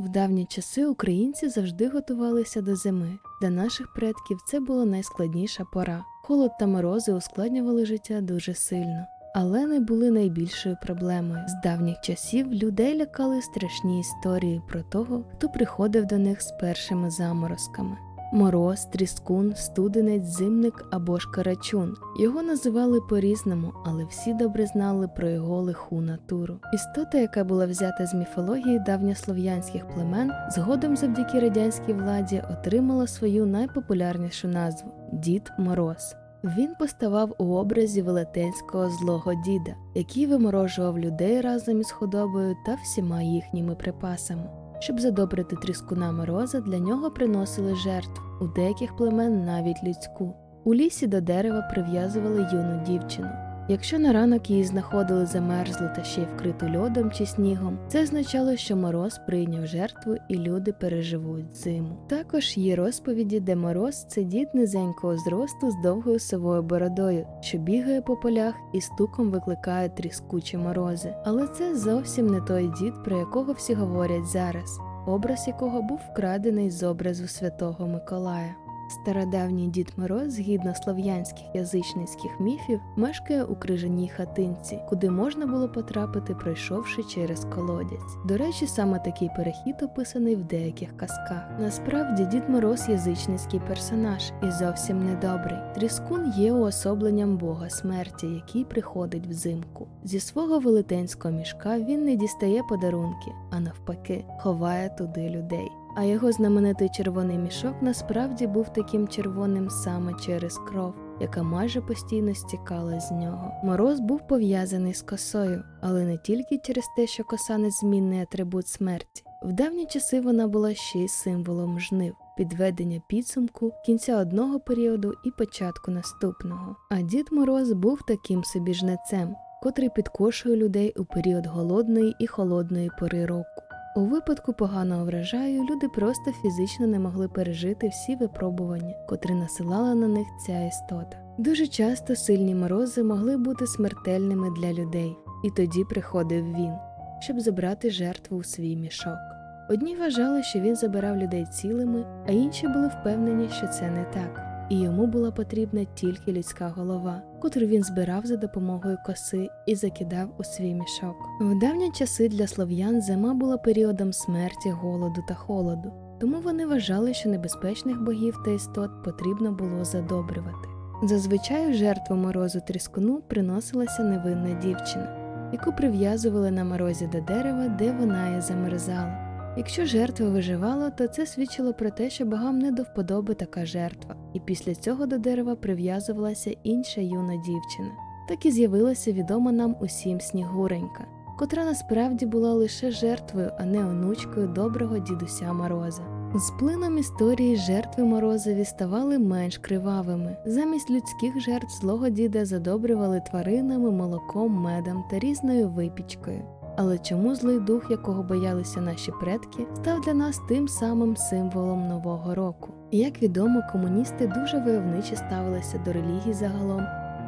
В давні часи українці завжди готувалися до зими. Для наших предків це була найскладніша пора. Холод та морози ускладнювали життя дуже сильно, але не були найбільшою проблемою. З давніх часів людей лякали страшні історії про того, хто приходив до них з першими заморозками. Мороз, тріскун, студенець, зимник або ж карачун. Його називали по-різному, але всі добре знали про його лиху натуру. Істота, яка була взята з міфології давньослов'янських племен, згодом завдяки радянській владі отримала свою найпопулярнішу назву Дід Мороз. Він поставав у образі велетенського злого діда, який виморожував людей разом із худобою та всіма їхніми припасами. Щоб задобрити тріскуна мороза, для нього приносили жертв у деяких племен навіть людську. У лісі до дерева прив'язували юну дівчину. Якщо на ранок її знаходили замерзлу та ще й вкриту льодом чи снігом, це означало, що мороз прийняв жертву і люди переживуть зиму. Також є розповіді, де мороз це дід низенького зросту з довгою совою бородою, що бігає по полях і стуком викликає тріскучі морози. Але це зовсім не той дід, про якого всі говорять зараз, образ якого був вкрадений з образу святого Миколая. Стародавній Дід Мороз, згідно слов'янських язичницьких міфів, мешкає у крижаній хатинці, куди можна було потрапити, пройшовши через колодязь. До речі, саме такий перехід описаний в деяких казках. Насправді, Дід Мороз язичницький персонаж і зовсім недобрий. Тріскун є уособленням бога смерті, який приходить взимку. Зі свого велетенського мішка він не дістає подарунки, а навпаки, ховає туди людей. А його знаменитий червоний мішок насправді був таким червоним саме через кров, яка майже постійно стікала з нього. Мороз був пов'язаний з косою, але не тільки через те, що коса незмінний атрибут смерті. В давні часи вона була ще й символом жнив, підведення підсумку, кінця одного періоду і початку наступного. А Дід Мороз був таким собі жнецем, котрий підкошує людей у період голодної і холодної пори року. У випадку поганого врожаю люди просто фізично не могли пережити всі випробування, котрі насилала на них ця істота. Дуже часто сильні морози могли бути смертельними для людей, і тоді приходив він, щоб забрати жертву у свій мішок. Одні вважали, що він забирав людей цілими, а інші були впевнені, що це не так, і йому була потрібна тільки людська голова, котру він збирав за допомогою коси і закидав у свій мішок. В давні часи для слов'ян зима була періодом смерті, голоду та холоду, тому вони вважали, що небезпечних богів та істот потрібно було задобрювати. Зазвичай жертву морозу тріскуну приносилася невинна дівчина, яку прив'язували на морозі до дерева, де вона і замерзала. Якщо жертва виживала, то це свідчило про те, що богам не до вподоби така жертва, і після цього до дерева прив'язувалася інша юна дівчина. Так і з'явилася відома нам усім Снігуренька, котра насправді була лише жертвою, а не онучкою доброго дідуся Мороза. З плином історії жертви Морозові ставали менш кривавими. Замість людських жертв злого діда задобрювали тваринами, молоком, медом та різною випічкою. Але чому злий дух, якого боялися наші предки, став для нас тим самим символом нового року? Як відомо, комуністи дуже войовниче ставилися до релігій загалом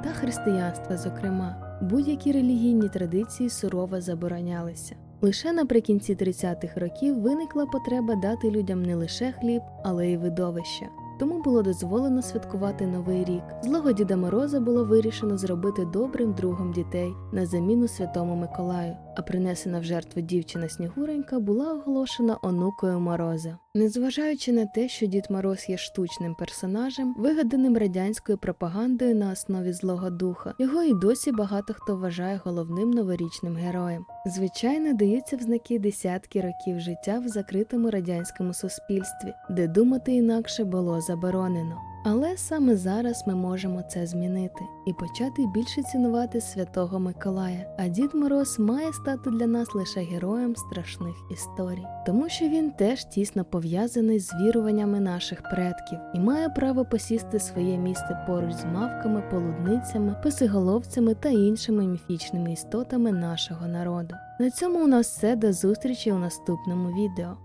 та християнства, зокрема, будь-які релігійні традиції сурово заборонялися. Лише наприкінці 30-х років виникла потреба дати людям не лише хліб, але й видовища. Тому було дозволено святкувати новий рік. Злого Діда Мороза було вирішено зробити добрим другом дітей на заміну святому Миколаю, а принесена в жертву дівчина Снігуренька була оголошена онукою Мороза. Незважаючи на те, що Дід Мороз є штучним персонажем, вигаданим радянською пропагандою на основі злого духа, його і досі багато хто вважає головним новорічним героєм. Звичайно, даються в знаки десятки років життя в закритому радянському суспільстві, де думати інакше було заборонено. Але саме зараз ми можемо це змінити і почати більше цінувати святого Миколая. А Дід Мороз має стати для нас лише героєм страшних історій, тому що він теж тісно пов'язаний з віруваннями наших предків і має право посісти своє місце поруч з мавками, полудницями, писиголовцями та іншими міфічними істотами нашого народу. На цьому у нас все до зустрічі у наступному відео.